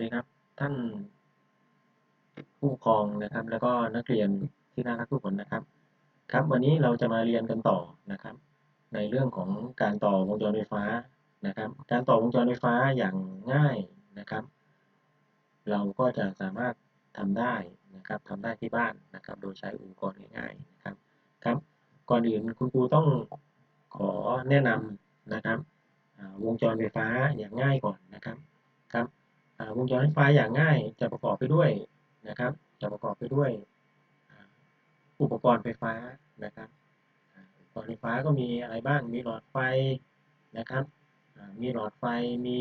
ดีครับ ท่านผู้ปกครองนะครับ แล้วก็นักเรียนที่น่ารักทุกคนนะครับ ครับ วันนี้เราจะมาเรียนกันต่อนะครับ ในเรื่องของการต่อวงจรไฟฟ้านะครับ การต่อวงจรไฟฟ้าอย่างง่ายนะครับ เราก็จะสามารถทำได้นะครับทำได้ที่บ้านนะครับ โดยใช้อุปกรณ์ง่ายๆนะครับครับ ก่อนอื่นคุณครูต้องขอแนะนำนะครับวงจรไฟฟ้าอย่างง่ายก่อนนะครับครับ วงจรไฟฟ้าอย่างง่ายจะประกอบไปด้วยนะครับ จะประกอบไปด้วยอุปกรณ์ไฟฟ้านะครับอุปกรณ์ไฟฟ้าก็มีอะไรบ้าง มีหลอดไฟนะครับ มีหลอดไฟ มี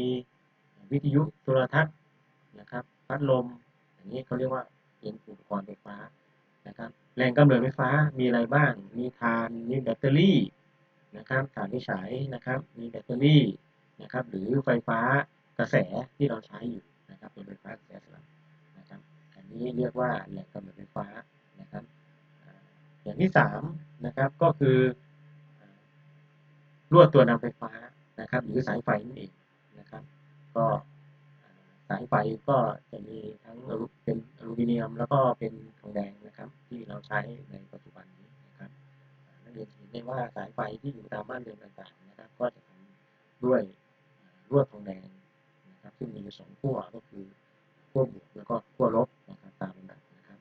วิทยุโทรทัศน์นะครับ พัดลม อย่างนี้เขาเรียกว่าเป็นอุปกรณ์ไฟฟ้านะครับแหล่งกำเนิดไฟฟ้ามีอะไรบ้าง มีทาน มีแบตเตอรี่นะครับถ่านที่ฉายนะครับ มีแบตเตอรี่นะครับ หรือไฟฟ้า กระแสที่เราใช้อยู่นะครับเป็นไฟฟ้ากระแสสลับนะครับอันนี้เรียกว่าแหล่งกำเนิดไฟฟ้านะครับอย่างที่3นะครับก็คือลวดตัวนำไฟฟ้านะครับหรือสายไฟนั่นเองนะครับ ก็สายไฟก็จะมีทั้งเป็นอลูมิเนียม แล้วก็เป็นทองแดงนะครับที่เราใช้ในปัจจุบันนี้นะครับนักเรียนเห็นได้ว่าสายไฟที่อยู่ตามบ้านเรือนต่างๆนะครับ ก็จะทำด้วยลวดทองแดง ซึ่งมีสองขั้วก็คือขั้วบวกแล้วก็ขั้วลบนะครับตามลำดับนะครับ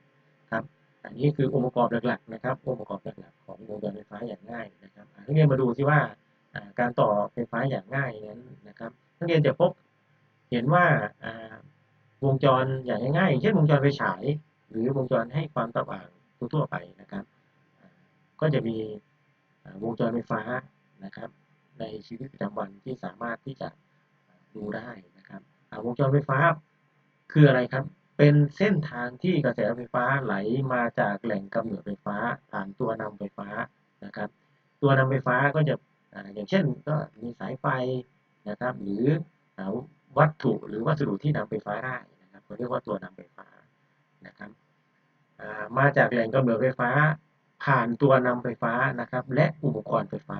ครับ อันนี้คือองค์ประกอบหลักๆนะครับองค์ประกอบหลักๆของวงจรไฟฟ้าอย่างง่ายนะครับนักเรียนมาดูซิว่าการต่อไฟฟ้าอย่างง่ายนั้นนะครับนักเรียนจะพบเห็นว่าวงจรอย่างง่ายๆเช่นวงจรไฟฉาย หรือวงจรให้ความสว่างทั่วไปนะครับ ก็จะมีวงจรไฟฟ้านะครับ ในชีวิตประจำวันที่สามารถที่จะดูได้นะ วงจรไฟฟ้า คืออะไรครับ เป็นเส้นทางที่กระแสไฟฟ้าไหลมาจากแหล่งกำเนิดไฟฟ้าผ่านตัวนำไฟฟ้านะครับ ตัวนำไฟฟ้าก็จะอย่างเช่นก็มีสายไฟนะครับ หรือวัตถุหรือวัสดุที่นำไฟฟ้าได้นะครับเขาเรียกว่าตัวนำไฟฟ้านะครับมาจากแหล่งกำเนิดไฟฟ้า ผ่านตัวนำไฟฟ้านะครับ และอุปกรณ์ไฟฟ้า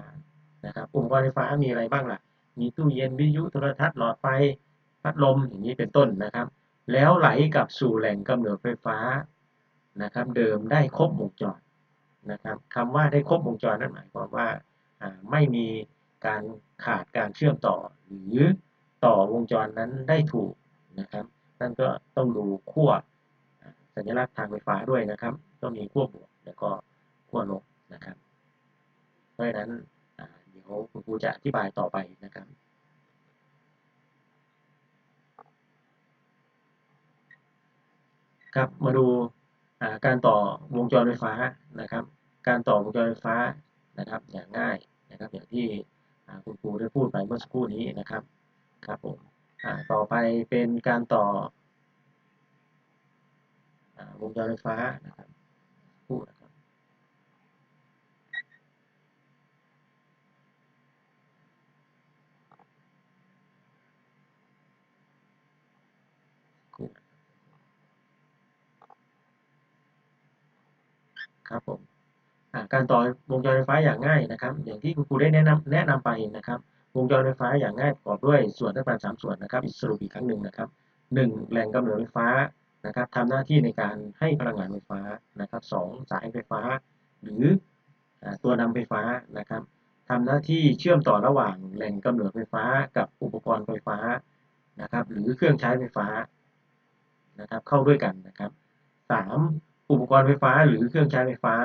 นะครับ อุปกรณ์ไฟฟ้ามีอะไรบ้างล่ะ มีตู้เย็นวิทยุโทรทัศน์หลอดไฟ พัดลมอย่างนี้เป็นต้นนะครับ แล้วไหลกลับสู่แหล่งกำเนิดไฟฟ้านะครับ เดิมได้ครบวงจรนะครับคำว่าได้ครบวงจรนั่นหมายความว่าไม่มีการขาดการเชื่อมต่อ หรือต่อวงจรนั้นได้ถูกนะครับ นั่นก็ต้องดูขั้วสัญลักษณ์ทางไฟฟ้าด้วยนะครับ ต้องมีขั้วบวกแล้วก็ขั้วลบนะครับ เพราะฉะนั้นเดี๋ยวคุณครูจะอธิบายต่อไปนะครับ ครับ มาดูการต่อวงจรไฟฟ้านะครับ การต่อวงจรไฟฟ้านะครับอย่างง่ายนะครับอย่างที่คุณครูได้พูดไปเมื่อสักครู่นี้นะครับครับผมต่อไปเป็นการต่อวงจรไฟฟ้านะครับพูดนะ ครับผมการต่อวงจรไฟฟ้าอย่างง่ายนะครับ อย่างที่คุณครูได้แนะนำแนะนำไปนะครับ วงจรไฟฟ้าอย่างง่ายประกอบด้วยส่วนทั้งสามส่วนนะครับสรุปอีกครั้งหนึ่งนะครับหนึ่งแหล่งกำเนิดไฟฟ้านะครับทำหน้าที่ในการให้พลังงานไฟฟ้านะครับสองสายไฟฟ้า หรือตัวนำไฟฟ้านะครับทำหน้าที่เชื่อมต่อระหว่างแหล่งกำเนิดไฟฟ้ากับอุปกรณ์ไฟฟ้านะครับ หรือเครื่องใช้ไฟฟ้านะครับเข้าด้วยกันนะครับสาม อุปกรณ์ไฟฟ้าหรือเครื่องใช้ไฟฟ้า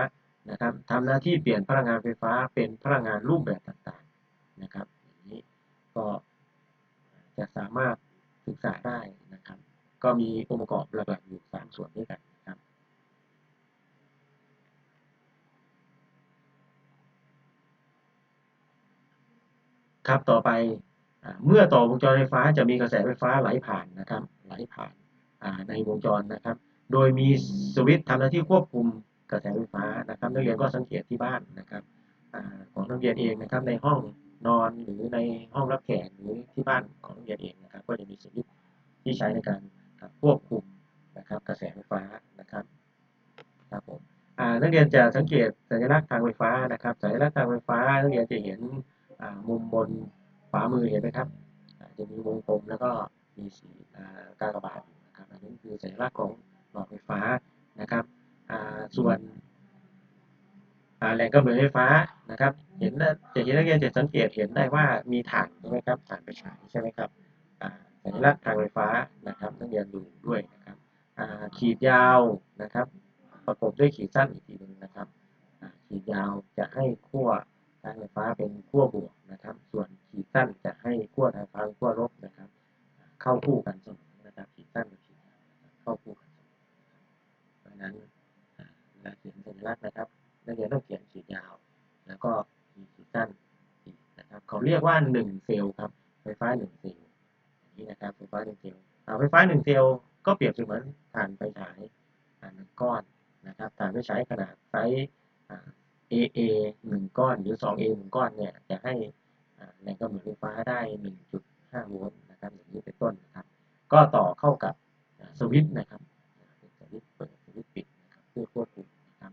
นะครับทำหน้าที่เปลี่ยนพลังงานไฟฟ้าเป็นพลังงานรูปแบบต่างๆนะครับอย่างนี้ก็จะสามารถศึกษาได้นะครับ ก็มีองค์ประกอบหลักๆอยู่3ส่วนด้วยกันนะครับครับต่อไปเมื่อต่อวงจรไฟฟ้าจะมีกระแสไฟฟ้าไหลผ่านนะครับไหลผ่านในวงจรนะครับ โดยมีสวิตช์ทำหน้าที่ควบคุมกระแสไฟฟ้านะครับ นักเรียนก็สังเกตที่บ้านนะครับของนักเรียนเองนะครับในห้องนอนหรือในห้องรับแขกหรือที่บ้านของโรงเรียนเองนะครับ ก็จะมีสวิตช์ที่ใช้ในการควบคุมนะครับกระแสไฟฟ้านะครับครับผมนักเรียนจะสังเกตสัญลักษณ์ทางไฟฟ้านะครับสัญลักษณ์ทางไฟฟ้านักเรียนจะเห็นมุมบนขวามือเห็นไหมครับจะมีวงกลมแล้วก็มีสีอ่ากากบาทนะครับอันนี้คือสัญลักษณ์ของ หลอดไฟฟ้านะครับส่วนแหล่งกำเนิดไฟฟ้านะครับ เห็นนะจะเห็นนักเรียนจะสังเกตเห็นได้ว่ามีฐานใช่ไหมครับฐานไฟฉายใช่ไหมครับสัญลักษณ์ทางไฟฟ้านะครับนักเรียนดูด้วยนะครับขีดยาวนะครับ ประกบด้วยขีดสั้นอีกทีหนึ่งนะครับขีดยาวจะให้ขั้วทางไฟฟ้าเป็นขั้วบวกนะครับ ส่วนขีดสั้นจะให้ขั้วทางไฟฟ้าขั้วลบนะครับ เข้าคู่กันเสมอนะครับขีดสั้นกับขีดเข้าคู่กันเสมอเพราะฉะ นั้นอ่าเวลาเขียนสัญลักษณ์นะครับนักเรียนต้องเขียนขีดยาว แล้วก็มีขีดสั้นอีกนะครับ เขาเรียกว่าหนึ่งเซลล์ครับไฟฟ้าหนึ่งเซลล์นี้นะครับไฟฟ้าหนึ่งเซลล์อ่าไฟฟ้าหนึ่งเซลล์ก็เปรียบเสมือนถ่านไฟฉายถ่านหนึ่งก้อนนะครับถ่านไฟฉายขนาดไซส์อ่า AA หนึ่งก้อนหรือ 2A หนึ่งก้อนเนี่ยจะให้แรงกำเนิดไฟฟ้าได้ 1.5 โวลต์นะครับอย่างนี้เป็นต้นนะครับ ก็ต่อเข้ากับสวิตช์นะครับ วิตช์เปิดนะครับเพื่อควบคุมนะครับ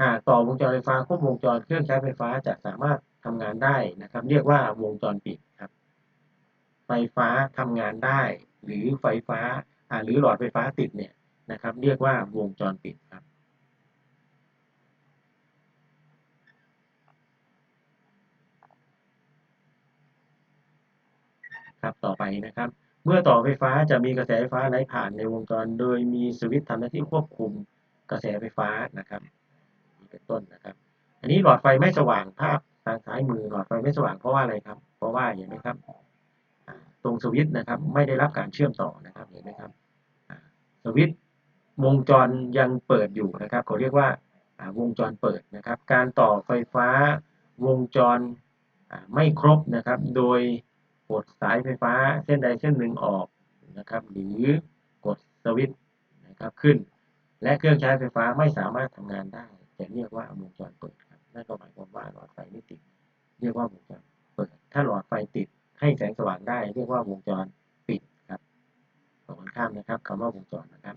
หากต่อวงจรไฟฟ้าครบวงจรเครื่องใช้ไฟฟ้าจะสามารถทำงานได้นะครับ เรียกว่าวงจรปิดครับ ไฟฟ้าทำงานได้ หรือไฟฟ้าอ่าหรือหลอดไฟฟ้าติดเนี่ยนะครับ เรียกว่าวงจรปิดครับครับต่อไปนะครับ เมื่อต่อไฟฟ้าจะมีกระแสไฟฟ้าไหลผ่านในวงจร โดยมีสวิตช์ทำหน้าที่ควบคุมกระแสไฟฟ้านะครับเป็นต้นนะครับ อันนี้หลอดไฟไม่สว่างภาพทางซ้ายมือหลอดไฟไม่สว่างเพราะว่าอะไรครับ เพราะว่าเห็นไหมครับ ตรงสวิตช์นะครับ ไม่ได้รับการเชื่อมต่อนะครับเห็นไหมครับสวิตช์วงจรยังเปิดอยู่นะครับเขาเรียกว่าวงจรเปิดนะครับ การต่อไฟฟ้าวงจรไม่ครบนะครับ โดย กดสายไฟฟ้าเส้นใดเส้นหนึ่งออกนะครับ หรือกดสวิตช์นะครับขึ้น และเครื่องใช้ไฟฟ้าไม่สามารถทำงานได้ จะเรียกว่าวงจรเปิดครับนั่นก็หมายความว่าหลอดไฟไม่ติด เรียกว่าวงจรเปิด ถ้าหลอดไฟติดให้แสงสว่างได้ เรียกว่าวงจรปิดครับตรงกันข้ามนะครับคำว่าวงจรนะครับ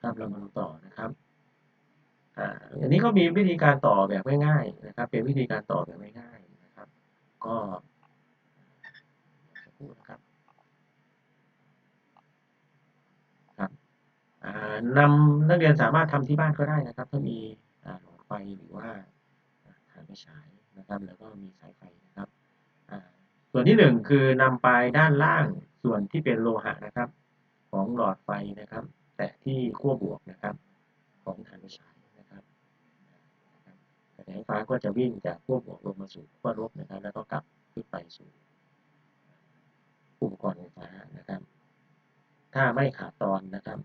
ครับเรามาดูต่อนะครับ อันนี้ก็มีวิธีการต่อแบบง่ายๆนะครับ เป็นวิธีการต่อแบบง่ายๆนะครับ ก็สักครู่นะครับครับอ่านำนักเรียนสามารถทำที่บ้านก็ได้นะครับ ถ้ามีหลอดไฟหรือว่าถ่านไฟฉายนะครับ แล้วก็มีสายไฟนะครับส่วนที่หนึ่งคือนำปลายด้านล่างส่วนที่เป็นโลหะนะครับ ของหลอดไฟนะครับ แตะที่ขั้วบวกนะครับ ของถ่านไฟฉาย ระแสไฟฟ้าก็จะวิ่งจากขั้วบวกลงมาสู่ขั้วลบนะครับ แล้วก็กลับขึ้นไปสู่อุปกรณ์ไฟฟ้านะครับ ถ้าไม่ขาดตอนนะครับ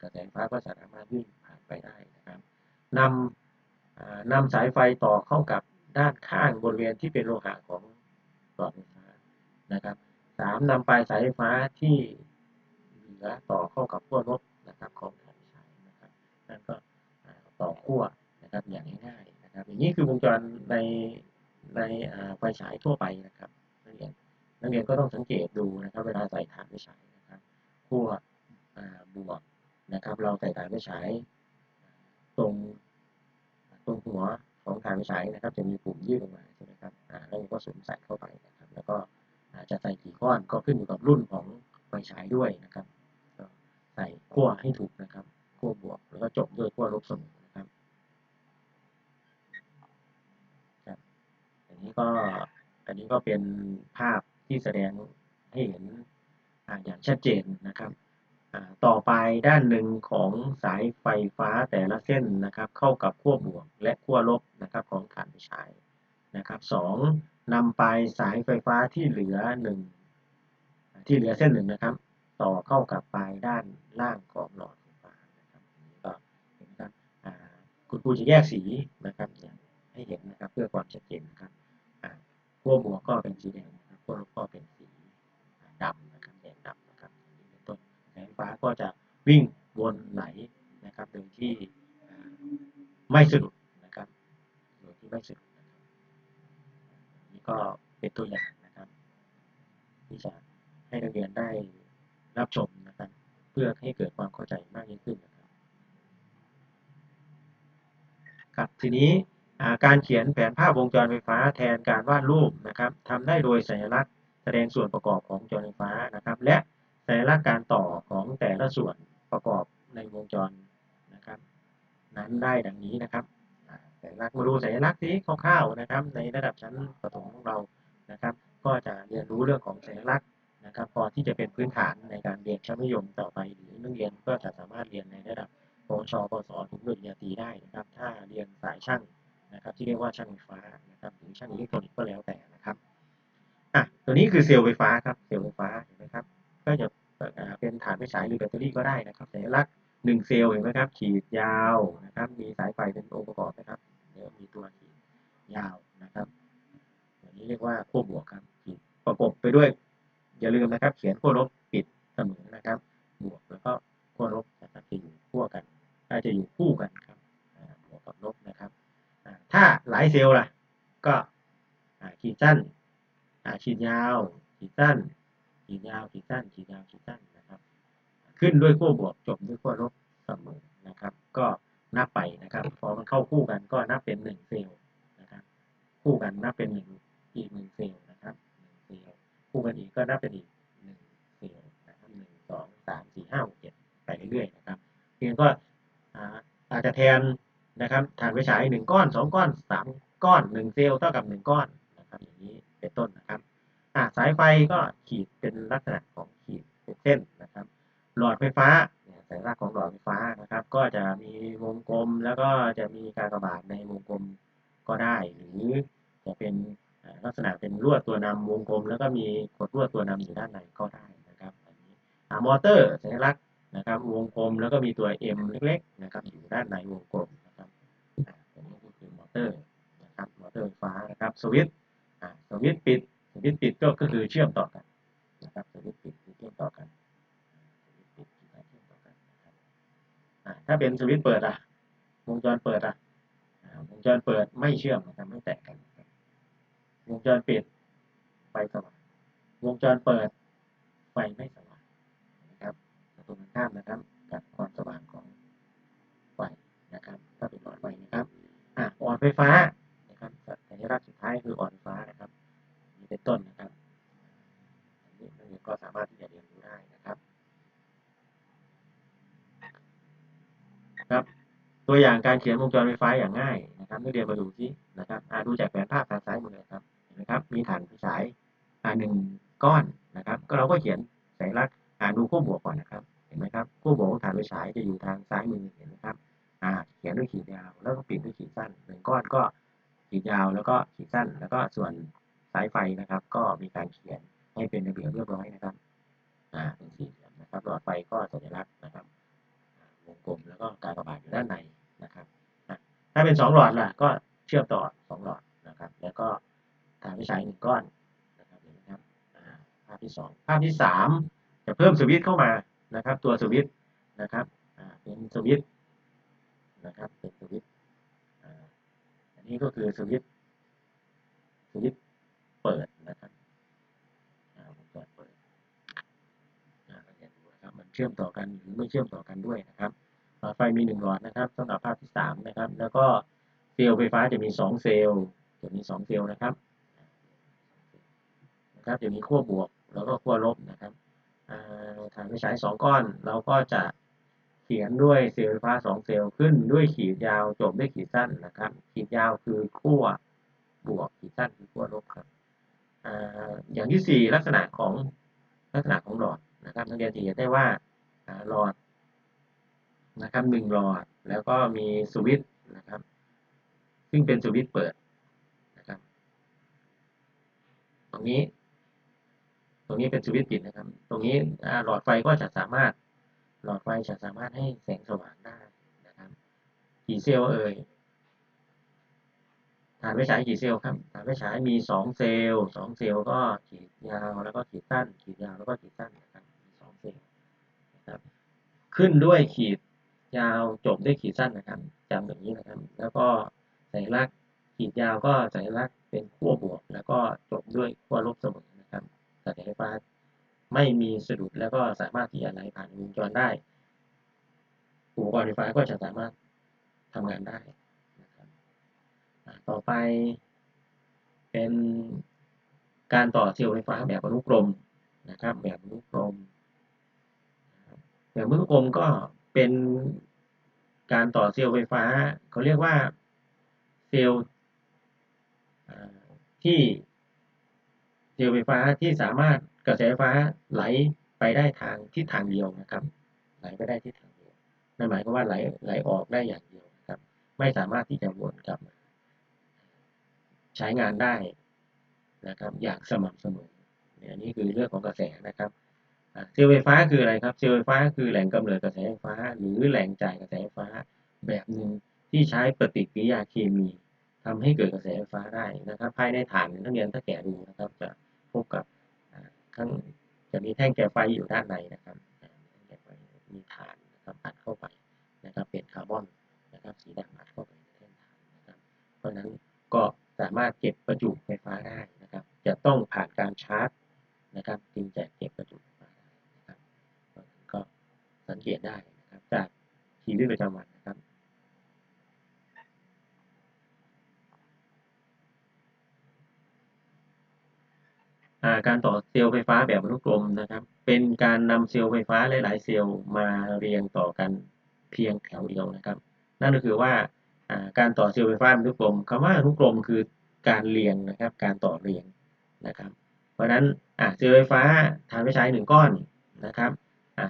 กระแสไฟฟ้าก็สามารถวิ่งผ่านไปได้นะครับนำนำสายไฟต่อเข้ากับด้านข้างบริเวณที่เป็นโลหะของหลอดไฟฟ้านะครับสามนำปลายสายไฟฟ้าที่เหลือต่อเข้ากับขั้วลบนะครับของถ่านไฟฉายนะครับนั่นก็ต่อขั้วนะครับอย่างง่าย นะครับอย่างนี้คือวงจรในในไฟฉายทั่วไปนะครับนักเรียนนักเรียนก็ต้องสังเกตดูนะครับ เวลาใส่ถ่านไฟฉายนะครับขั้วบวกนะครับ เราใส่ถ่านไฟฉายตรงตรงหัวของถ่านไฟฉายนะครับ จะมีปุ่มยื่นลงมาใช่ไหมครับอ่าแล้วก็สวมใส่เข้าไปนะครับ แล้วก็จะใส่กี่ก้อนก็ขึ้นอยู่กับรุ่นของไฟฉายด้วยนะครับใส่ขั้วให้ถูกนะครับขั้วบวกแล้วก็จบด้วยขั้วลบเสมอนะครับครับอันนี้ ก็อันนี้ก็เป็นภาพที่แสดงให้เห็นอย่างชัดเจนนะครับ ต่อไปด้านหนึ่งของสายไฟฟ้าแต่ละเส้นนะครับ เข้ากับขั้วบวกและขั้วลบนะครับของถ่านไฟฉายนะครับสองนำปลายสายไฟฟ้าที่เหลือหนึ่งที่เหลือเส้นหนึ่งนะครับ ต่อเข้ากับปลายด้านล่างของหลอดไฟฟ้านะครับก็เห็นครับอ่าคุณครูจะแยกสีนะครับให้เห็นนะครับเพื่อความชัดเจนนะครับ วบวกก็เป็นสีแดงนะครับขั้วลบก็เป็นสีดำนะครับแดงดำนะครับนี้เป็นต้นแสงฟ้าก็จะวิ่งวนไหลนะครับโดยที่ไม่สะดุดนะครับโดยที่ไม่สะดุดนะครับนี่ก็เป็นตัวอย่างนะครับ ที่จะให้นักเรียนได้รับชมนะครับ เพื่อให้เกิดความเข้าใจมากยิ่งขึ้นนะครับครับทีนี้การเขียนแผนภาพวงจรไฟฟ้าแทนการวาดรูป นะครับทำได้โดยสัญลักษณ์แสดงส่วนประกอบของจรไฟฟ้านะครับ และสัญลักษณ์การต่อของแต่ละส่วนประกอบในวงจรนะครับ นั้นได้ดังนี้นะครับอ่าสัญลักษณ์มาดูสัญลักษณ์ที่คร่าวๆนะครับ ในระดับชั้นประถมของเรานะครับ ก็จะเรียนรู้เรื่องของสัญลักษณ์นะครับ พอที่จะเป็นพื้นฐานในการเรียนชั้นมัธยมต่อไปหรือนักเรียนก็จะสามารถเรียนในระดับปวชปสถึงปริญญาตรีได้นะครับ ถ้าเรียนสายช่าง นะครับที่เรียกว่าช่างไฟฟ้านะครับหรือช่างอิเล็กทรอนิกส์ก็แล้วแต่นะครับอะตัวนี้คือเซลล์ไฟฟ้าครับเซลล์ไฟฟ้าเห็นไหมครับก็จะอ่าเป็นฐานไฟฉายหรือแบตเตอรี่ก็ได้นะครับสัญลักษณ์หนึ่งเซลล์เห็นไหมครับขีดยาวนะครับมีสายไฟเป็นองค์ประกอบนะครับเดี๋ยวมีตัวขีดยาวนะครับตัวนี้เรียกว่าขั้วบวกครับขีดประกบไปด้วย อย่าลืมนะครับ เขียนขั้วลบปิดเสมอนะครับ บวกแล้วก็ขั้วลบนะครับจะอยู่ขั้วกันถ้าจะอยู่คู่กันครับอ่าบวกกับลบนะครับอ่า ถ้าหลายเซลล์ล่ะ ก็ขีดสั้นขีดยาว ขีดสั้น ขีดยาว ขีดสั้น ขีดยาว ขีดสั้นนะครับ ขึ้นด้วยขั้วบวกจบด้วยขั้วลบเสมอนะครับ ก็นับไปนะครับ พอมันเข้าคู่กันก็นับเป็นหนึ่งเซลล์นะครับ คู่กันนับเป็นหนึ่งอีกหนึ่งเซลล์นะครับหนึ่งเซลล์คู่กันอีกก็นับเป็นอีกหนึ่งเซลล์นะครับหนึ่งสองสามสี่ห้าหกเจ็ดไปเรื่อยๆนะครับเพียงก็อาจจะแทน นะครับฐานไฟฉายหนึ่งก้อนสองก้อนสามก้อนหนึ่งเซลล์เท่ากับหนึ่งก้อนนะครับอย่างนี้เป็นต้นนะครับอ่าสายไฟก็ขีดเป็นลักษณะของขีดเป็นเส้นนะครับ หลอดไฟฟ้าเนี่ยสัญลักษณ์ของหลอดไฟฟ้านะครับ ก็จะมีวงกลมแล้วก็จะมีการกระบาดในวงกลมก็ได้ หรือจะเป็นลักษณะเป็นลวดตัวนำวงกลม แล้วก็มีกดลวดตัวนำอยู่ด้านในก็ได้นะครับอันนี้อ่ามอเตอร์สัญลักษณ์นะครับวงกลมแล้วก็มีตัว M เล็กๆนะครับอยู่ด้านในวงกลม เตอร์นะครับมอเตอร์ไฟฟ้านะครับสวิตช์สวิตช์ปิดสวิตช์ปิดก็คือเชื่อมต่อกันนะครับสวิตช์ปิดเชื่อมต่อกันสวิตช์ปิดคือเชื่อมต่อกันถ้าเป็นสวิตช์เปิดอะวงจรเปิดอะวงจรเปิดไม่เชื่อมนะครับไม่แตะกันวงจรปิดไฟสว่างวงจรเปิดไฟไม่สว่างนะครับตรงข้ามนะครับกับความสว่างของไฟนะครับ ไฟฟ้านะครับสัญลักษณ์สุดท้ายคืออ่อนฟ้านะครับนี้เป็นต้นนะครับอันนี้นักเรียนก็สามารถที่จะเรียนรู้ได้นะครับครับ ตัวอย่างการเขียนวงจรไฟฟ้าอย่างง่ายนะครับนักเรียนมาดูที่นะครับอ่าดูจากแผนภาพทางซ้ายมือเลยครับเห็นไหมครับ มีฐานไฟฉายอ่าหนึ่งก้อนนะครับ ก็เราก็เขียนสัญลักษณ์อ่าดูขั้วบวกก่อนนะครับ เห็นไหมครับขั้วบวกของฐานไฟฉายจะอยู่ทางซ้ายมือเห็นไหมครับ อ่าเขียนด้วยขีดยาว แล้วก็ปิดด้วยขีดสั้นหนึ่งก้อนก็ขีดยาวแล้วก็ขีดสั้น แล้วก็ส่วนสายไฟนะครับ ก็มีการเขียนให้เป็นระเบียบเรียบร้อยนะครับอ่าเป็นสี่เหลี่ยมนะครับหลอดไฟก็สัญลักษณ์นะครับวงกลมแล้วก็การระบาดอยู่ด้านในนะครับถ้าเป็นสองหลอดล่ะก็เชื่อมต่อสองหลอดนะครับ แล้วก็ฐานไฟฉายหนึ่งก้อนนะครับเห็นไหมครับภาพที่สองภาพที่สามจะเพิ่มสวิตช์เข้ามานะครับ ตัวสวิตช์นะครับเป็นสวิตช์ นะครับเป็นสวิตอันนี้ก็คือสวิตสวิตเปิดนะครับวงจรเปิดอ่าเราจะดูนะครับมันเชื่อมต่อกันหรือไม่เชื่อมต่อกันด้วยนะครับไฟมีหนึ่งหลอดนะครับสำหรับภาพที่สามนะครับ แล้วก็เซลล์ไฟฟ้าจะมีสองเซลล์จะมีสองเซลล์นะครับนะครับจะมีขั้วบวกแล้วก็ขั้วลบนะครับอ่าฐานไฟฉายสองก้อนเราก็จะ เขียนด้วยเซลล์ไฟฟ้าสองเซลล์ขึ้นด้วยขีดยาวจบด้วยขีดสั้นนะครับ ขีดยาวคือขั้วบวกขีดสั้นคือขั้วลบครับออย่างที่สี่ลักษณะของลักษณะของหลอดนะครับนักเรียนจะเห็นได้ว่าหลอดนะครับหนึ่งหลอดแล้วก็มีสวิตช์นะครับ ซึ่งเป็นสวิตช์เปิดนะครับ ตรงนี้ ตรงนี้เป็นสวิตช์ปิดนะครับ ตรงนี้หลอดไฟก็จะสามารถ หลอดไฟจะสามารถให้แสงสว่างได้นะครับกี่เซลล์เอ่ยฐานไฟฉายกี่เซลล์ครับฐานไฟฉายมีสองเซลล์สองเซลล์ก็ขีดยาวแล้วก็ขีดสั้นขีดยาวแล้วก็ขีดสั้นนะครับมีสองเซลล์นะครับขึ้นด้วยขีดยาวจบด้วยขีดสั้นนะครับจำแบบนี้นะครับ แล้วก็สัญลักษณ์ขีดยาวก็สัญลักษณ์เป็นขั้วบวก แล้วก็จบด้วยขั้วลบเสมอนะครับกระแสไฟฟ้า ไม่มีสะดุดแล้วก็สามารถที่จะไหลผ่านวงจรได้ อุปกรณ์ไฟฟ้าก็จะสามารถทำงานได้นะครับต่อไป เป็นการต่อเซลล์ไฟฟ้าแบบอนุกรมนะครับ แบบอนุกรมแบบอนุกรมก็เป็นการต่อเซลล์ไฟฟ้าเขาเรียกว่าเซลล์ที่เซลล์ไฟฟ้าที่สามารถ กระแสไฟฟ้าไหลไปได้ทางทิศทางเดียวนะครับ ไหลไปได้ทิศทางเดียวนั่นหมายความว่าไหลไหลออกได้อย่างเดียวนะครับ ไม่สามารถที่จะวนกลับมาใช้งานได้นะครับ อย่างสม่ำเสมอเนี่ยนนี้คือเรื่องของกระแสนะครับเซลล์ไฟฟ้าคืออะไรครับเซลล์ไฟฟ้าคือแหล่งกำเนิดกระแสไฟฟ้า หรือแหล่งจ่ายกระแสไฟฟ้าแบบหนึ่งที่ใช้ปฏิกิริยาเคมีทำให้เกิดกระแสไฟฟ้าได้นะครับ ภายในฐานนักเรียนถ้าแกะดูนะครับ จะพบกับ ข้างจะมีแท่งแก้ไฟอยู่ด้านในนะครับแท่ไฟมีฐานนะครับอัดเข้าไปนะครับเป็นคาร์บอนนะครับสีดำอัดเข้าไปในแท่งฐานนะครับเพราะฉะนั้นก็สามารถเก็บประจุไฟฟ้าได้นะครับ จะต้องผ่านการชาร์จนะครับจึงจะเก็บประจุไฟฟ้าได้นะครับก็สังเกตได้นะครับจากชีวิตประจำวันนะครับ การต่อเซลล์ไฟฟ้าแบบอนุกรมนะครับ เป็นการนำเซลล์ไฟฟ้าหลาย ๆ เซลล์มาเรียงต่อกันเพียงแถวเดียวนะครับ นั่นก็คือว่าการต่อเซลล์ไฟฟ้าแบบอนุกรมคำว่าอนุกรมคือการเรียงนะครับ การต่อเรียงนะครับ เพราะฉะนั้นเซลล์ไฟฟ้าฐานไฟฉายหนึ่งก้อนนะครับ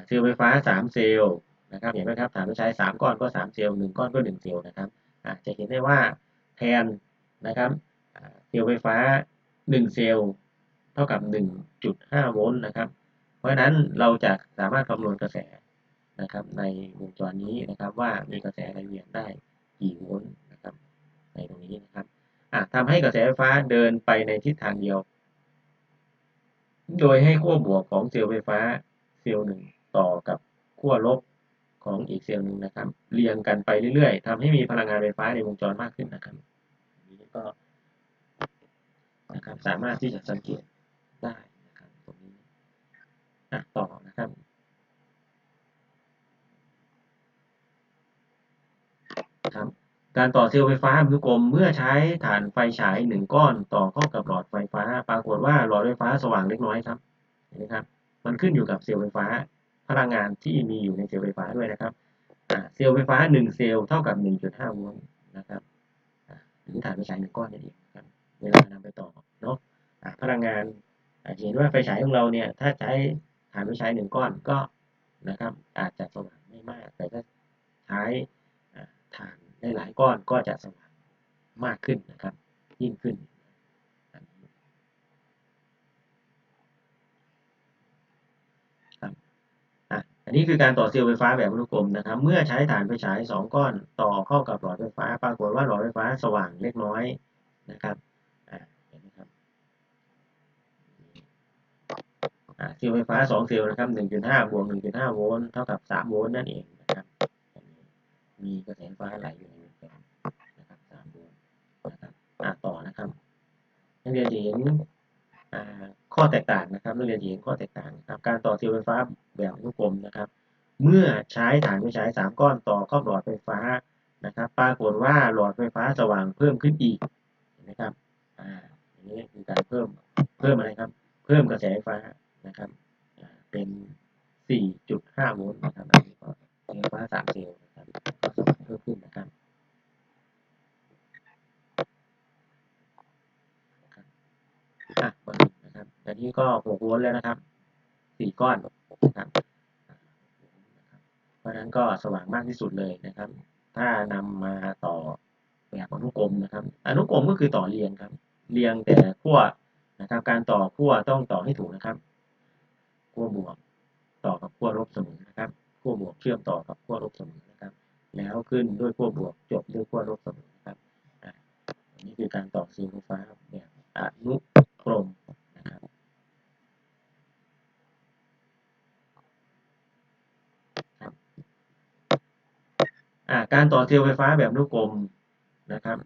เซลล์ไฟฟ้าสามเซลล์นะครับเห็นไหมครับฐานไฟฉายสามก้อนก็สามเซลล์หนึ่งก้อนก็หนึ่งเซลล์นะครับจะเห็นได้ว่าแทนนะครับเซลล์ไฟฟ้าหนึ่งเซลล์ เท่ากับ 1.5 โวลต์นะครับ เพราะฉะนั้นเราจะสามารถคำนวณกระแสนะครับ ในวงจรนี้นะครับ ว่ามีกระแสไหลเวียนได้กี่โวลต์นะครับ ในตรงนี้นะครับทำให้กระแสไฟฟ้าเดินไปในทิศทางเดียว โดยให้ขั้วบวกของเซลล์ไฟฟ้าเซลล์หนึ่งต่อกับขั้วลบของอีกเซลล์หนึ่งนะครับ เรียงกันไปเรื่อยๆทำให้มีพลังงานไฟฟ้าในวงจรมากขึ้นนะครับนนี้ก็นะครับสามารถที่จะสังเกต ได้นะครับตรงนี้อะต่อนะครับครับการต่อเซลล์ไฟฟ้าอนุกรมเมื่อใช้ฐานไฟฉายหนึ่งก้อนต่อเข้ากับหลอดไฟฟ้า ปรากฏว่าหลอดไฟฟ้าสว่างเล็กน้อยครับเห็นไหมครับ มันขึ้นอยู่กับเซลล์ไฟฟ้า พลังงานที่มีอยู่ในเซลล์ไฟฟ้าด้วยนะครับเซลล์ไฟฟ้าหนึ่งเซลล์เท่ากับ1.5โวลต์นะครับหรือฐานไฟฉายหนึ่งก้อนนั่นเองครับเวลานำไปต่อเนาะพลังงาน เห็นว่าไฟฉายของเราเนี่ยถ้าใช้ฐานไฟฉายหนึ่งก้อนก็นะครับอาจจะสว่างไม่มาก แต่ถ้าใช้อ่าฐานได้หลายก้อนก็จะสว่างมากขึ้นนะครับ ยิ่งขึ้นอันนี้คือการต่อเซลล์ไฟฟ้าแบบอนุกรมนะครับ เมื่อใช้ฐานไฟฉายสองก้อนต่อเข้ากับหลอดไฟฟ้า ปรากฏว่าหลอดไฟฟ้าสว่างเล็กน้อยนะครับอ่าเห็นไหมครับ อ่า เซลล์ไฟฟ้า 2 เซลล์นะครับ 1.5 บวก 1.5 โวลต์เท่ากับ 3 โวลต์นั่นเองนะครับมีกระแสไฟฟ้าไหลอยู่ในวงจรนะครับ 3 โวลต์นะครับอ่าต่อนะครับนักเรียนจะเห็นข้อแตกต่างนะครับนักเรียนจะเห็นข้อแตกต่างนะครับการต่อเซลล์ไฟฟ้าแบบอนุกรมนะครับ เมื่อใช้ฐานไฟฉาย 3 ก้อนต่อเข้าหลอดไฟฟ้านะครับ ปรากฏว่าหลอดไฟฟ้าสว่างเพิ่มขึ้นอีกนไหมครับอ่าอันนี้คือการเพิ่มเพิ่มอะไรครับ เพิ่มกระแสไฟฟ้า นะครับเป็น 4.5 โวลต์นะครับอันนี้ก็เซลล์ไฟฟ้า3เซลล์นะครับก็สว่างเพิ่มขึ้นนะครับนะครับอะนะครับอันนี้ก็ 6 โวลต์แล้วนะครับ 4 ก้อนนะครับอ่านะครับเพราะฉะนั้นก็สว่างมากที่สุดเลยนะครับ ถ้านำมาต่อแบบอนุกรมนะครับอนุกรมก็คือต่อเรียงครับ เรียงแต่ขั้วนะครับ การต่อขั้วต้องต่อให้ถูกนะครับ ขั้วบวกต่อกับขั้วลบเสมอนะครับขั้วบวกเชื่อมต่อกับขั้วลบเสมอนะครับ แล้วขึ้นด้วยขั้วบวกจบด้วยขั้วลบเสมอนะครับอันนี้คือการต่อเซลล์ไฟฟ้าแบบอนุกรมนะครับการต่อเซลล์ไฟฟ้าแบบอนุกรมนะครับ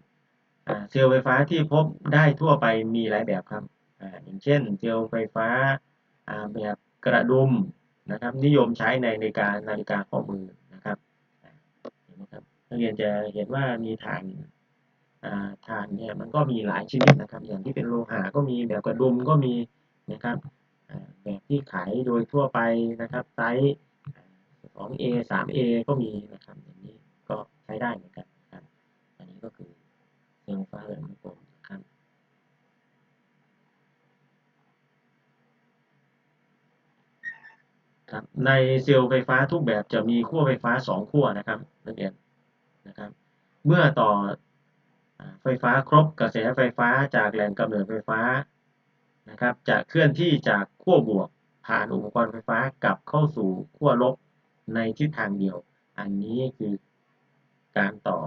อ่าเซลล์ไฟฟ้าที่พบได้ทั่วไปมีหลายแบบครับอ่าอย่างเช่นเซลล์ไฟฟ้าอ่าแบบ กระดุมนะครับ นิยมใช้ในนาฬิกานาฬิกาข้อมือนะครับเห็นไหมครับนักเรียนจะเห็นว่ามีฐานอ่าถ่านเนี่ยมันก็มีหลายชนิดนะครับ อย่างที่เป็นโลหะก็มีแบบกระดุมก็มีนะครับแบบที่ขายโดยทั่วไปนะครับไซส์ 2A 3A ก็มีนะครับอย่างนี้ก็ใช้ได้เหมือนกันนะครับอันนี้ก็คือเซลฟ้าแบบลูกกลมนะ ครับครับในเซลล์ไฟฟ้าทุกแบบจะมีขั้วไฟฟ้า 2 ขั้วนะครับนักเรียนนะครับเมื่อต่อไฟฟ้าครบกระแสไฟฟ้าจากแหล่งกำเนิดไฟฟ้านะครับจะเคลื่อนที่จากขั้วบวกผ่านอุปกรณ์ไฟฟ้ากลับเข้าสู่ขั้วลบในทิศทางเดียว อันนี้คือการต่อ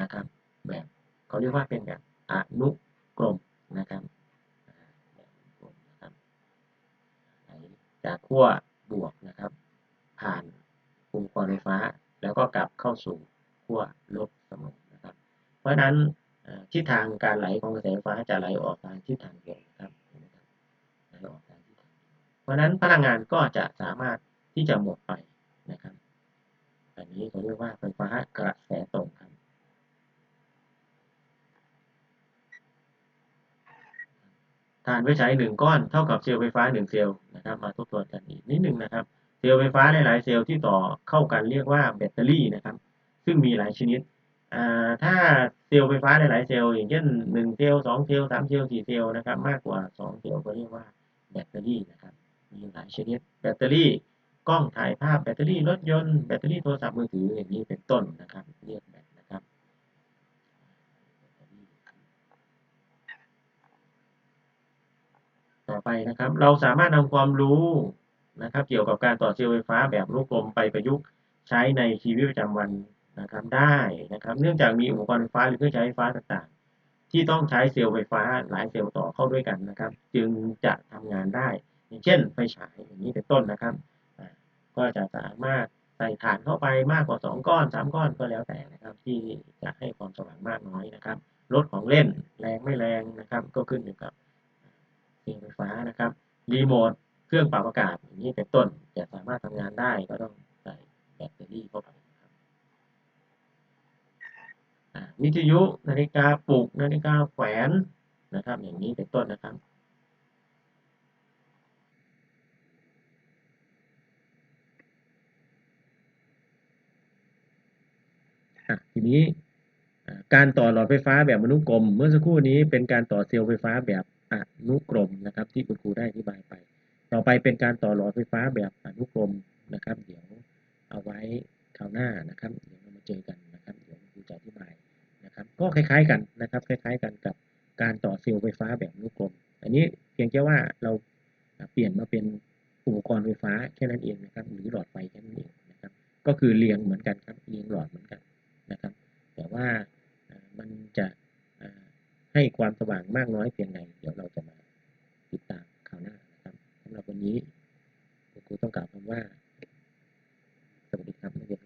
นะครับแบบเขาเรียกว่าเป็นแบบอนุกรมนะครับจากขั้ว บวกนะครับ ผ่านอุปกรณ์ไฟฟ้า แล้วก็กลับเข้าสู่ขั้วลบเสมอนะครับ เพราะฉะนั้นทิศทางการไหลของกระแสไฟฟ้าจะไหลออกทางทิศทางเดียวนะครับไหลออกทางทิศทางเพราะฉะนั้นพลังงานก็จะสามารถที่จะหมดไปนะครับอันนี้เขาเรียกว่าไฟฟ้ากระแสตรงครับ ถ่านไฟฉายหนึ่งก้อนเท่ากับเซลล์ไฟฟ้าหนึ่งเซลล์นะครับมาทบทวนกันอีกนิดหนึ่งนะครับ เซลล์ไฟฟ้าหลายๆเซลล์ที่ต่อเข้ากันเรียกว่าแบตเตอรี่นะครับ ซึ่งมีหลายชนิดถ้าเซลล์ไฟฟ้าหลายๆเซลล์อย่างเช่นหนึ่งเซลล์สองเซลล์สามเซลล์สี่เซลล์นะครับมากกว่าสองเซลล์ก็เรียกว่าแบตเตอรี่นะครับมีหลายชนิดแบตเตอรี่กล้องถ่ายภาพแบตเตอรี่รถยนต์แบตเตอรี่โทรศัพท์มือถืออย่างนี้เป็นต้นนะครับเรียกแบตนะครับ ต่อไปนะครับ เราสามารถนำความรู้นะครับ เกี่ยวกับการต่อเซลล์ไฟฟ้าแบบลูกกลมไปประยุกต์ใช้ในชีวิตประจำวันนะครับได้นะครับ เนื่องจากมีอุปกรณ์ไฟฟ้าหรือเครื่องใช้ไฟฟ้าต่างๆ ที่ต้องใช้เซลล์ไฟฟ้าหลายเซลล์ต่อเข้าด้วยกันนะครับ จึงจะทำงานได้ อย่างเช่น ไฟฉายอย่างนี้เป็นต้นนะครับ ก็จะสามารถใส่ถ่านเข้าไปมากกว่า 2 ก้อน 3 ก้อนก็แล้วแต่นะครับ ที่จะให้ความสว่างมากน้อยนะครับลดของเล่นแรงไม่แรงนะครับ ก็ขึ้นอยู่กับ เซลล์ไฟฟ้านะครับรีโมทเครื่องปรับอากาศอย่างนี้เป็นต้นจะสามารถทำงานได้ก็ต้องใส่แบตเตอรี่เข้าไปวิทยุนาฬิกาปลุกนาฬิกาแขวนนะครับ อย่างนี้เป็นต้นนะครับทีนี้การต่อหลอดไฟฟ้าแบบอนุกรมเมื่อสักครู่นี้เป็นการต่อเซลล์ไฟฟ้าแบบ อนุกรมนะครับ ที่คุณครูได้อธิบายไป ต่อไปเป็นการต่อหลอดไฟฟ้าแบบอนุกรมนะครับ เดี๋ยวเอาไว้คราวหน้านะครับ เดี๋ยวเรามาเจอกันนะครับ เดี๋ยวครูจะอธิบายนะครับ ก็คล้ายๆกันนะครับ คล้าย ๆ กันกับการต่อเซลล์ไฟฟ้าแบบอนุกรม อันนี้เพียงแค่ว่าเราเปลี่ยนมาเป็นอุปกรณ์ไฟฟ้าแค่นั้นเองนะครับ หรือหลอดไฟแค่นั้นเองนะครับ ก็คือเรียงเหมือนกันครับเรียงหลอดเหมือนกันนะครับ แต่ว่ามันจะ ให้ความสว่างมากน้อยเพียงใดเดี๋ยวเราจะมาติดตามข่าวหน้านะครับสำหรับวันนี้ครูต้องกล่าวคำว่าสวัสดีครับนักเรียน